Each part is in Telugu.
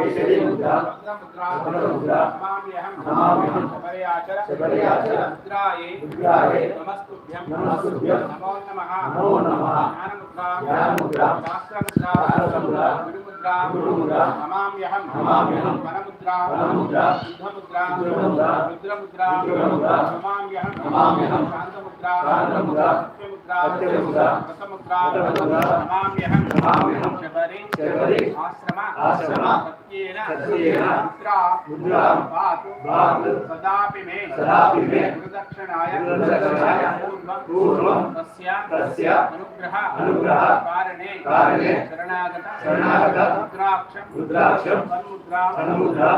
తస్య అనుగ్రహ కారణే శరణాగత ముద్రా ధారయామ్యహం ముద్రా కేసరి ముద్రా ముద్రా నమామ్యహం శబర్యాచర ముద్రాయే నమస్తుభ్యం నమో నమః. జ్ఞానముద్రా శాస్త్రముద్రా గురుముద్రా నమామ్యహం వనముద్రా యుద్ధముద్రా రుద్రముద్రా నమామ్యహం. శాంతముద్రా సత్యముద్రా రసముద్రా నమామ్యహం. శబరి ఆశ్రమ ఆశ్రమ సత్యేన సత్యేన ముద్రా ముద్రా పాతు పాతు సదాపి మే సదాపి మే గురుదక్షిణాయ గురుదక్షిణాయ పూర్వం పూర్వం తస్య తస్య అనుగ్రహ అనుగ్రహ కారణే కారణే శరణాగత శరణాగత రుద్రాక్షం రుద్రాక్షం సన్ముద్రా సన్ముద్రా ధారయామ్యహం ధారయామ్యహం ముద్రా కేసరి ముద్రా కేసరి ముద్రా భద్రముద్రా భద్రముద్రా నమామ్యహం నమామ్యహం శబర్యాచ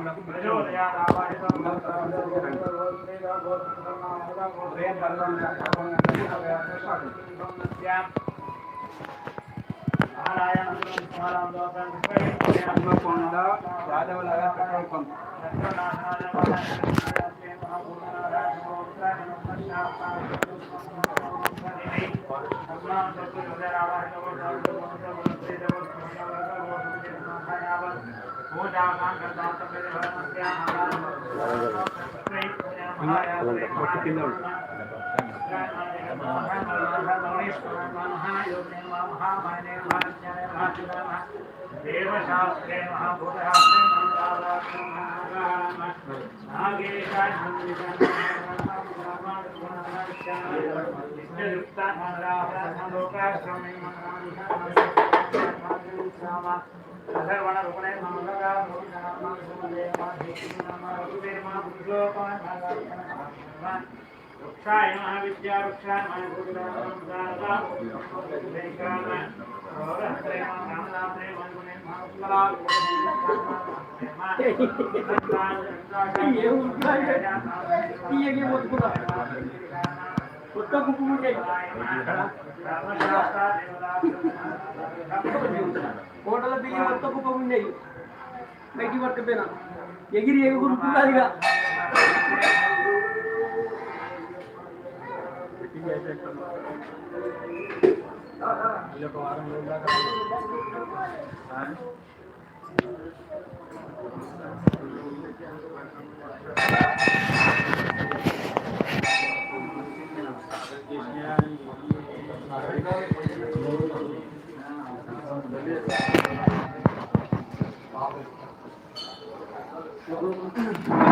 తర్వాత देवशास्त्रे महाभूतशास्त्रे नागेशायुक्ता मंगला लोकाश्रमे मंगला वृक्षाय महाविद्या वृक्षाय ये उल्टा है। ये ये बहुत तो बुरा है। उसका कुकु मुझे ಹೋಟೆಲ್ ಬಿಗಿ ಮತ್ತೆ ಕುಪ್ಪ ಮುಂದೆ ಮೆಗಿ ಬರ್ತದೆ ನಾ ಎಗಿರಿ ಎಗಿ ಗುರುತಿಲ್ಲ ಈಗ ఒక వారం దాకా Thank you. Thank you.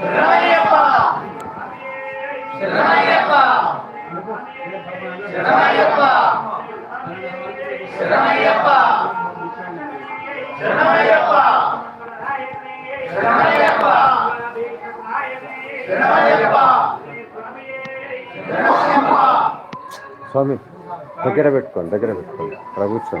శరణయ్యప్ప శరణయ్యప్ప శరణయ్యప్ప శరణయ్యప్ప శరణయ్యప్ప శరణయ్యప్ప శరణయ్యప్ప స్వామి దగ్గర పెట్టుకోండి దగ్గర పెట్టుకోండి. ప్రభుత్వం.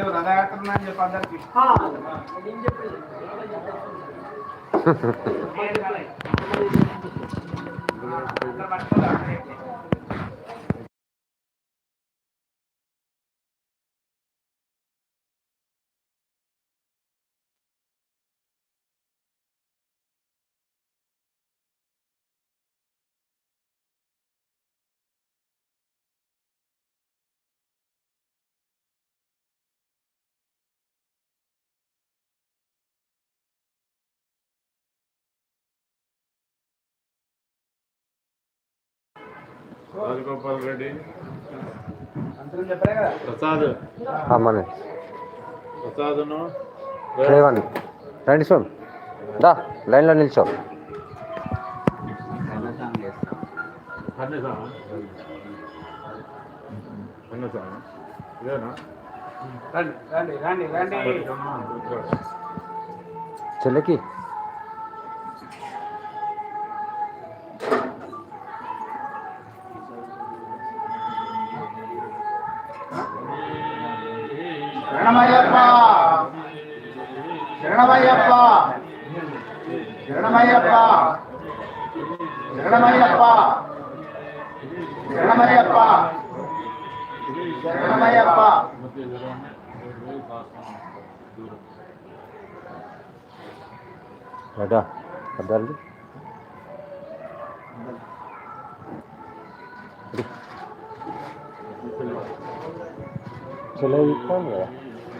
అందరూ రథయాత్ర అని చెప్పి అందరికి ఆ, రాజగోపాల్ రెడ్డి. ప్రసాద్. అమ్మని ప్రసాద్ను. లేవండి. రండి స్వామి. దా లైన్లో నిల్చో. చెల్లెకి. శరణమయ్యప్ప శరణమయ్యప్ప శరణమయ్యప్ప శరణమయ్యప్ప శరణమయ్యప్ప శరణమయ్యప్ప అదా అద్దాలి చెల్లె తీసుకోండి కదా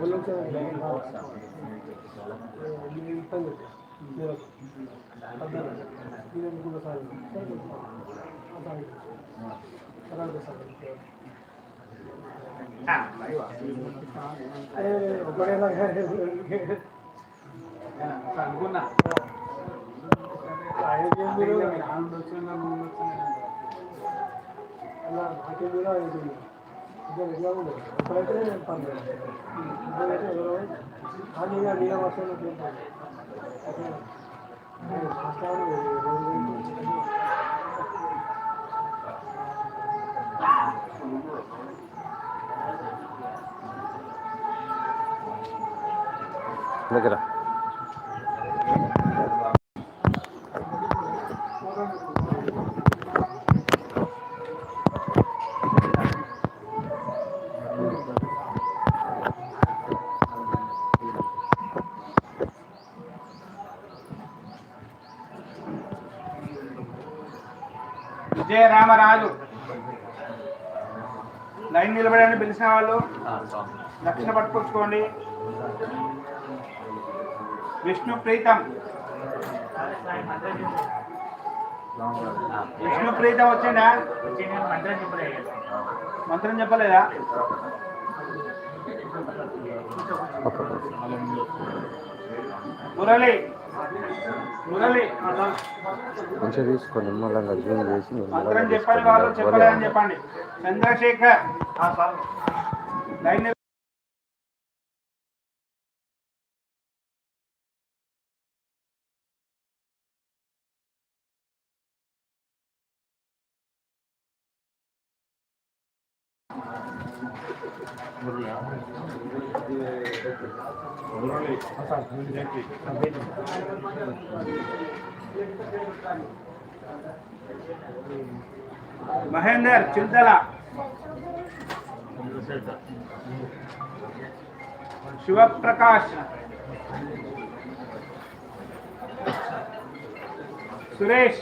అనుకున్నా దగ్గర నుండి అలా రేవంత్ అనుకున్నా దగ్గర రామరాజు లైన్ నిలబడండి పిలిచిన వాళ్ళు. దక్షిణ పట్టుకొచ్చుకోండి. విష్ణు ప్రీతం. విష్ణు ప్రీతం వచ్చిందా మంత్రం చెప్పలేదా? మురళి. మంచిగా తీసుకో నిమ్మలంగా జూమ్ చేసి చెప్పండి చంద్రశేఖర్ మహేందర్ చింతల శివప్రకాష్ సురేష్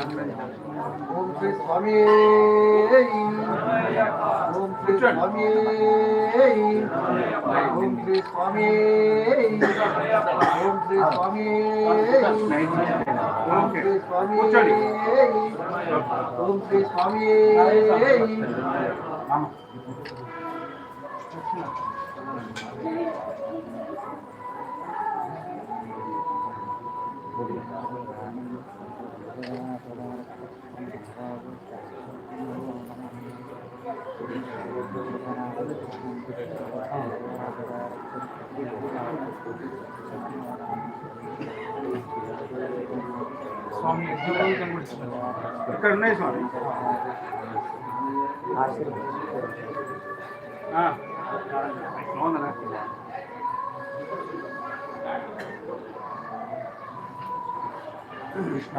ఓం శ్రీ స్వామి ఓం శ్రీ స్వామి ఓం శ్రీ స్వామి ఓం శ్రీ స్వామి ఓం శ్రీ స్వామి కూర్చోండి. ఓం శ్రీ స్వామి స్వామి ఇక్కడ ఉన్నాయి స్వామి ఆ, అవునా కృష్ణ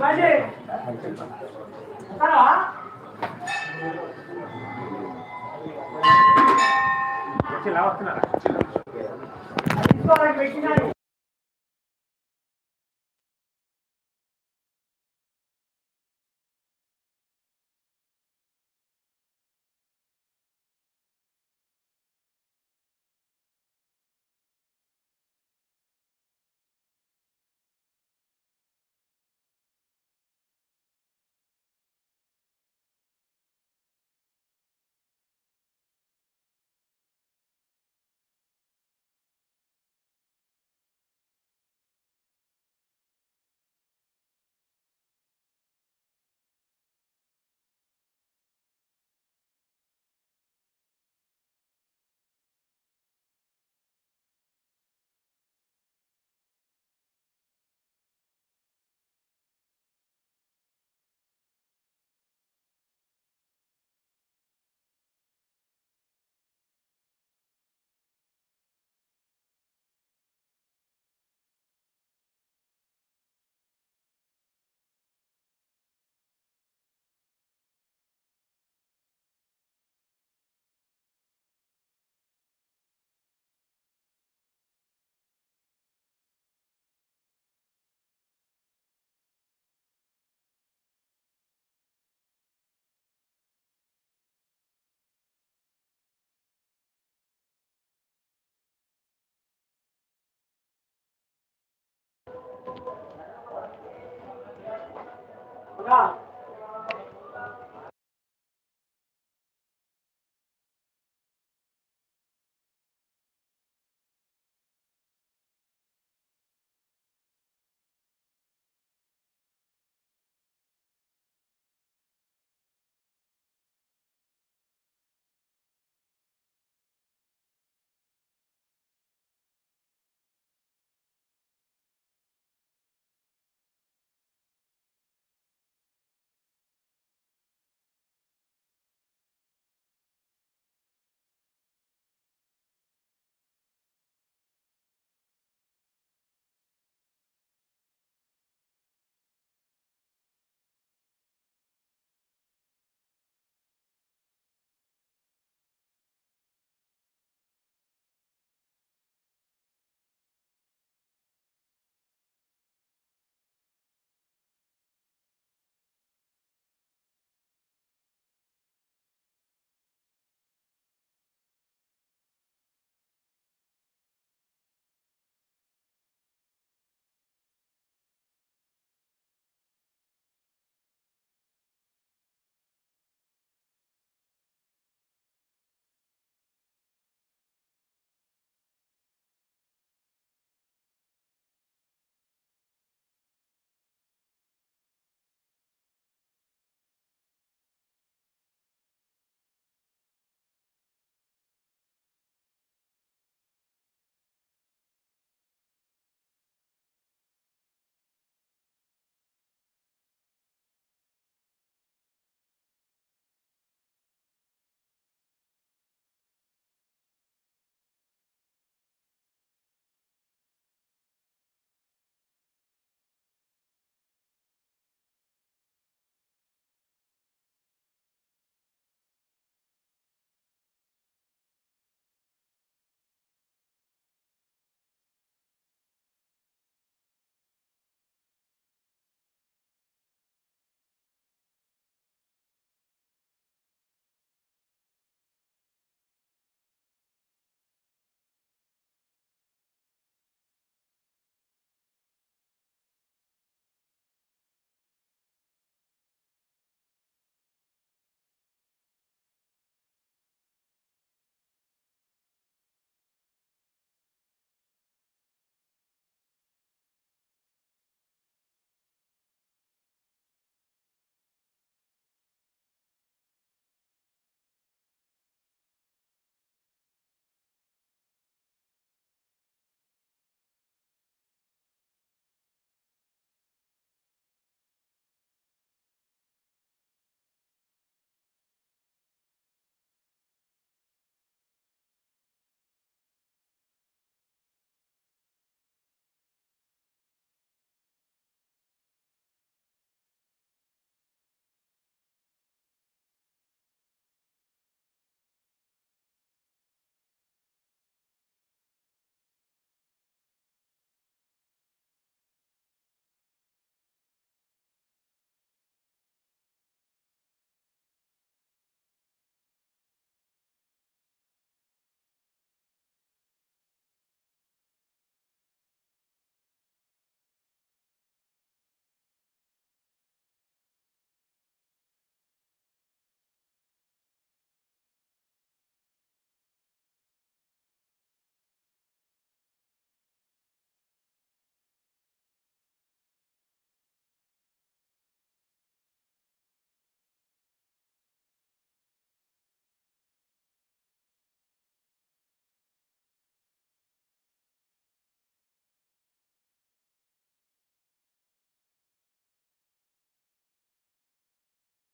ఒకటేనా? వచ్చి ఇలా వస్తున్నారా Obrigado.